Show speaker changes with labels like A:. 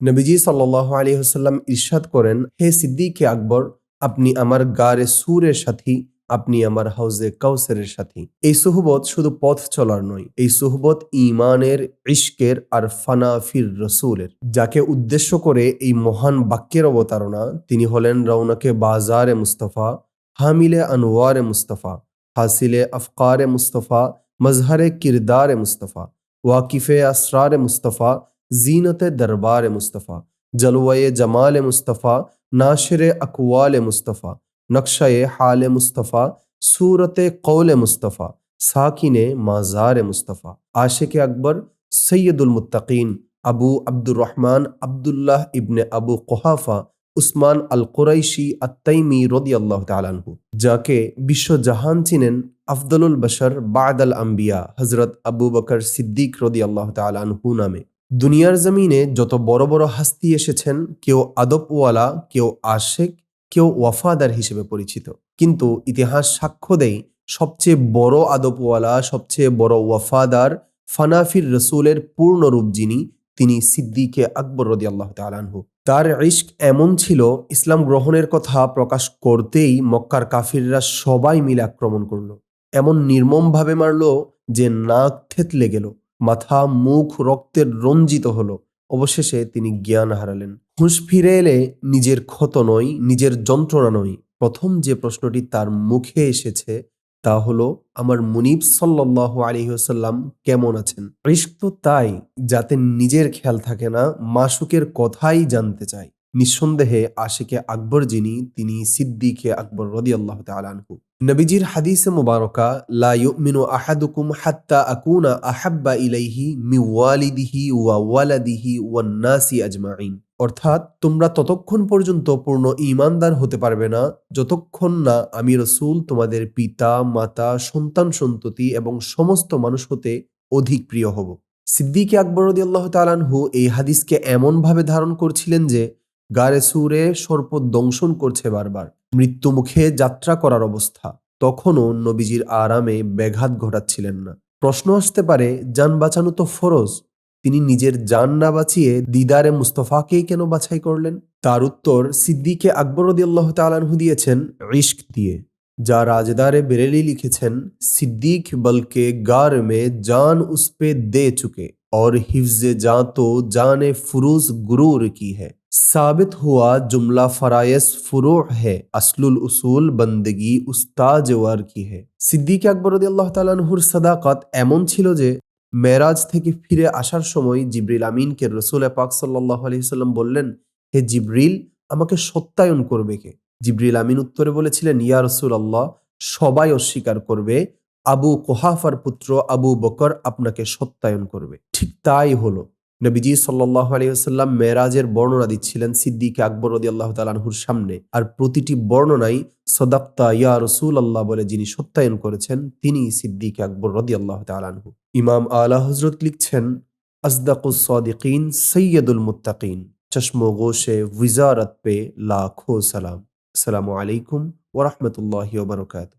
A: নবীজি সাল্লাহ আলী হাসাল্লাম ইরশাদ করেন, হে সিদ্দিকে আকবর, আপনি আমার গারে সুরের সাথী, আপনি আমার হাউজে কাউসারের সাথী। এই সুহবত শুধু পথ চলার নয়, এই সুহবত ইমানের ইশকের আর ফানাফির রসুলের, যাকে উদ্দেশ্য করে এই মহান বাক্যের অবতারণা। তিনি হলেন রৌনকে বাজারে মুস্তফা, হামিলে আনোয়ারে মুস্তফা, হাসিলে আফকারে মুস্তফা, মজহরে কিরদার মুস্তফা, ওয়াকিফে আসরার মুস্তফা زینت دربار مصطفیٰ، جلوہ جمال مصطفیٰ، ناشر اقوال مصطفیٰ، نقشہ حال مصطفیٰ، صورت قول مصطفیٰ، ساکن مازار مصطفیٰ، عاشق اکبر، سید المتقین، ابو عبد الرحمن عبداللہ ابن ابو قحافہ، عثمان القریشی التیمی رضی اللہ تعالیٰ عنہ۔ جا کے بشو جہان چینن افضل البشر بعد الانبیاء، حضرت ابو بکر صدیق رضی اللہ تعالیٰ عنہ میں দুনিয়ার জমিনে যত বড় বড় হাস্তি এসেছেন, কেউ আদবওয়ালা, কেউ আশেক, কেউ ওয়াফাদার হিসেবে পরিচিত। কিন্তু ইতিহাস সাক্ষ্য দেয়, সবচেয়ে বড় আদবওয়ালা, সবচেয়ে বড় ওয়াফাদার ফানাফির রসুলের পূর্ণ রূপ যিনি, তিনি সিদ্দিকে আকবর রদি আল্লাহ তালানহু তার ইস্ক এমন ছিল, ইসলাম গ্রহণের কথা প্রকাশ করতেই মক্কার কাফিররা সবাই মিলে আক্রমণ করল। এমন নির্মমভাবে মারল যে নাক থেতলে গেল। মাথা, মুখ রক্তের রঞ্জিত হলো। অবশেষে তিনি জ্ঞান হারালেন। হুঁশ ফিরে এলে নিজের ক্ষত নয়, নিজের যন্ত্রণা নয়। প্রথম যে প্রশ্নটি তার মুখে এসেছে তা হলো, আমার মুনিব সাল্লাহ আলিহাসাল্লাম কেমন আছেন? রিস্ক তো তাই, যাতে নিজের খেয়াল থাকে না, মাসুকের কথাই জানতে চায়। নিঃসন্দেহে আশিকে আকবর যিনি, তিনি সিদ্দিকে আকবর রদি আল্লাহ তালানহু নবীজির হাদিসে মুবারকা, লা ইউমিনু আহাদুকুম হাত্তা আকুনা আহাব্বা ইলাইহি মি ওয়ালিদিহি ওয়া ওয়ালাদিহি ওয়ান নাসি আজমাইন অর্থাৎ, তোমরা ততক্ষণ পর্যন্ত পূর্ণ ইমানদার হতে পারবে না, যতক্ষণ না আমি রসুল, তোমাদের পিতা, মাতা, সন্তান, সন্ততি এবং সমস্ত মানুষ হতে অধিক প্রিয় হব। সিদ্দিকে আকবর রদি আল্লাহ তালানহু এই হাদিসকে এমনভাবে ধারণ করছিলেন যে গারে সুরে সর্প দংশন করছে বারবার। মৃত্যুমুখে যাত্রা করার অবস্থা তখনও নবীজির আরামে ব্যাঘাত ঘটাচ্ছিলেন না প্রশ্ন আসতে পারে যান বাঁচানো তো ফরজ তিনি নিজের যান না বাঁচিয়ে দিদারে মুস্তফাকেই কেন বাছাই করলেন তার উত্তর সিদ্দিকে আকবরদি আল্লাহ তালানহু দিয়েছেন রিস্ক দিয়ে যা রাজদারে বেরেলি লিখেছেন সিদ্দিক বলকে গার মে জান উস পে দে চুকে और हिफ्ज जा तो जान फुरूज गुरूर की है साबित हुआ जुमला फरायस फुरू है असलुल उसूल बंदगी उस्ताज ওয়ার কি হে সিদ্দিক আকবর আল্লাহ তালানহুর সাদাকাত এমন ছিল যে মেরাজ থেকে ফিরে আসার সময় জিব্রিল আমিনকে রসুল পাক সাল্লাহ আলহিসাল্লাম বললেন হে জিব্রিল আমাকে সত্যায়ন করবে কে জিব্রিল আমিন উত্তরে বলেছিলেন ইয়া রসুল আল্লাহ সবাই অস্বীকার করবে আবু কোহাফার পুত্র আবু বকর আপনাকে সত্যায়ন করবে ঠিক তাই হলো নবীজি সাল্লাহ আলিয়াল্লাম মেয়েরাজের বর্ণনা দিচ্ছিলেন সিদ্দিকে আকবর রদি আল্লাহ তালানহুর সামনে। আর প্রতিটি বর্ণনাই সদাক্তা ইয়া রসুল আল্লাহ বলে যিনি সত্যায়ন করেছেন তিনি সিদ্দিকে আকবর রদি আল্লাহ তালানহু ইমাম আলা হজরত লিখছেন, আজদাকুস সদিকিন সৈয়দুল মুত্তাকিন। চশমো গোশে উজারত পে লাখো সালাম। আসসালামু আলাইকুম ওরহমতুল্লাহ বারকাত